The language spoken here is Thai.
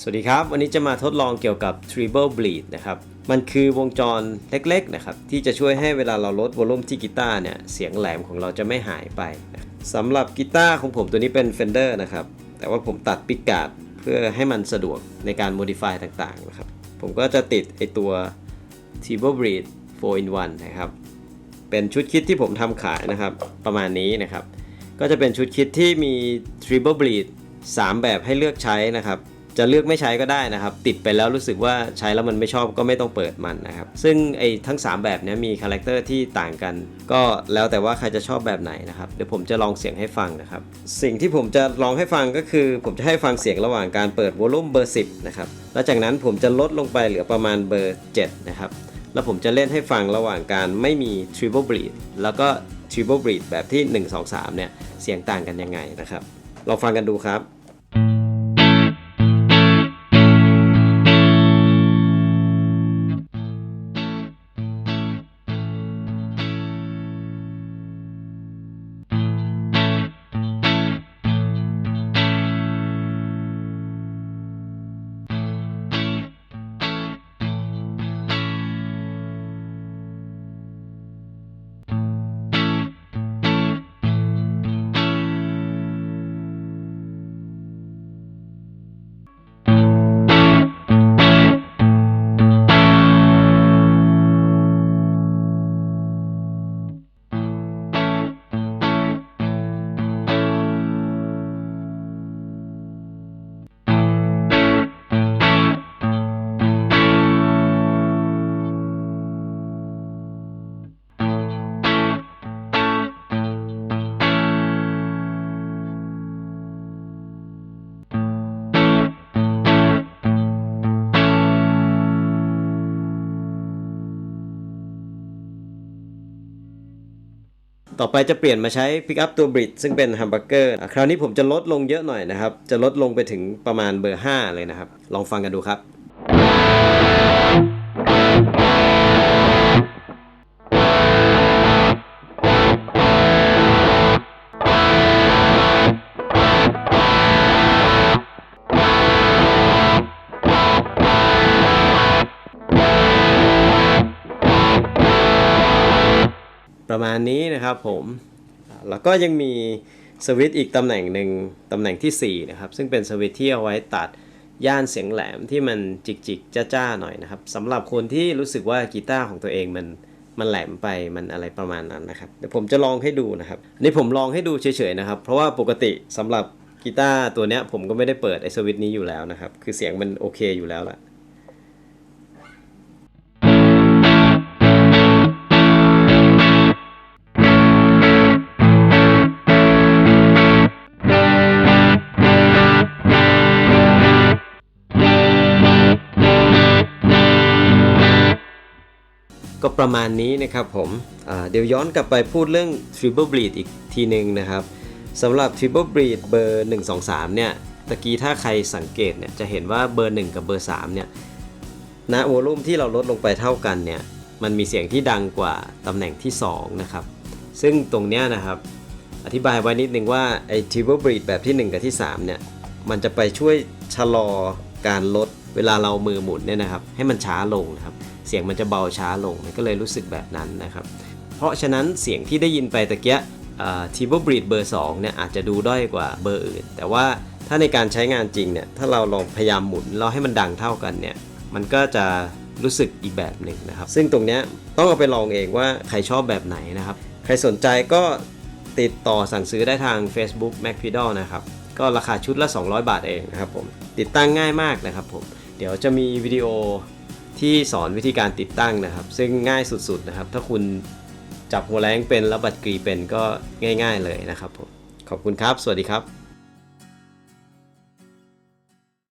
สวัสดีครับ วันนี้จะมาทดลองเกี่ยวกับ treble bleed นะครับ มันคือวงจรเล็กๆนะครับ ที่จะช่วยให้เวลาเราลดวอลลุ่มที่กีตาร์เนี่ย เสียงแหลมของเราจะไม่หายไปนะสำหรับกีตาร์ของผมตัวนี้เป็น Fender นะครับ แต่ว่าผมตัดปิกาดเพื่อให้มันสะดวกในการ modify ต่างๆนะครับ ผมก็จะติดไอตัว treble bleed 4 in 1นะครับ เป็นชุดคิดที่ผมทำขายนะครับ ประมาณนี้นะครับ ก็จะเป็นชุดคิดที่มี triple bleed 3 แบบให้เลือกใช้นะครับ จะเลือกไม่ใช้ก็ได้นะครับ ติดไปแล้วรู้สึกว่าใช้แล้วมันไม่ชอบก็ไม่ต้องเปิดมันนะครับ ซึ่งไอ้ทั้ง 3 แบบนี้มีคาแรคเตอร์ที่ต่างกัน ก็แล้วแต่ว่าใครจะชอบแบบไหนนะครับ เดี๋ยวผมจะลองเสียงให้ฟังนะครับ สิ่งที่ผมจะลองให้ฟังก็คือ ผมจะให้ฟังเสียงระหว่างการเปิดวอลลุ่มเบอร์ 10 นะครับ แล้วจากนั้นผมจะลดลงไปเหลือประมาณเบอร์ 7 นะครับ แล้วผมจะเล่นให้ฟังระหว่างการไม่มี triple bleed แล้วก็ triple bleed แบบที่ 1 2 3 เนี่ย เสียงต่างกันยังไงนะครับ ลองฟังกันดูครับ ต่อไปจะเปลี่ยนมาใช้ Pick up ตัวบริดซึ่งเป็นแฮมเบอร์เกอร์คราวนี้ผมจะลดลงเยอะหน่อยนะครับ จะลดลงไปถึงประมาณเบอร์ 5 เลยนะครับ ลองฟังกันดูครับ ประมาณนี้นะครับผมแล้วก็ยังมีสวิตช์อีกตำแหน่งหนึ่งตำแหน่งที่ 4 นะครับ ซึ่งเป็นสวิตช์ที่เอาไว้ตัดย่านเสียงแหลมที่มันจิกๆจ้าๆหน่อยนะครับสำหรับคนที่รู้สึกว่ากีตาร์ของตัวเองมันมันแหลมไปมันอะไรประมาณนั้นนะครับเดี๋ยวผมจะลองให้ดูนะครับอันนี้ผมลองให้ดูเฉยๆนะครับ เพราะว่าปกติสำหรับกีตาร์ตัวเนี้ยผมก็ไม่ได้เปิดไอ้สวิตช์นี้อยู่แล้วนะครับ คือเสียงมันโอเคอยู่แล้วละ ก็ประมาณนี้นะครับผมเดี๋ยวย้อนกลับไปพูดเรื่อง Triple Bleed อีกทีหนึ่งนะครับสำหรับ Triple Bleed เบอร์ 123 เนี่ยตะกี้ถ้าใครสังเกตเนี่ยจะเห็นว่าเบอร์ 1 กับเบอร์ 3 เนี่ยณวอลลุ่มที่เราลดลงไปเท่ากันเนี่ยมันมีเสียงที่ดังกว่าตำแหน่งที่ 2 นะครับ ซึ่งตรงเนี้ยนะครับอธิบายไว้นิดนึงว่าไอ้ Triple Bleed แบบที่ 1 กับที่ 3 เนี่ยมันจะไปช่วยชะลอการลด เวลาเรามือหมุนเนี่ยนะครับ ให้มันช้าลงนะครับ เสียงมันจะเบาช้าลง มันก็เลยรู้สึกแบบนั้นนะครับ เพราะฉะนั้นเสียงที่ได้ยินไปตะเกียทีเบิลบรีดเบอร์2เนี่ยอาจจะดูด้อยกว่าเบอร์อื่น แต่ว่าถ้าในการใช้งานจริงเนี่ย ถ้าเราลองพยายามหมุนเราให้มันดังเท่ากันเนี่ย มันก็จะรู้สึกอีกแบบหนึ่งนะครับ ซึ่งตรงนี้ต้องเอาไปลองเองว่าใครชอบแบบไหนนะครับ ใครสนใจก็ติดต่อสั่งซื้อได้ทาง Facebook m a c p e d a l นะครับ ก็ราคาชุดละ 200 บาทเองนะครับผม ติดตั้งง่ายมากนะครับผม เดี๋ยวจะมีวิดีโอที่สอนวิธีการติดตั้งนะครับ ซึ่งง่ายสุดๆนะครับ ถ้าคุณจับหัวแรงเป็นแล้วบัดกรีเป็นก็ง่าย ๆ เลยนะครับผมขอบคุณครับ สวัสดีครับ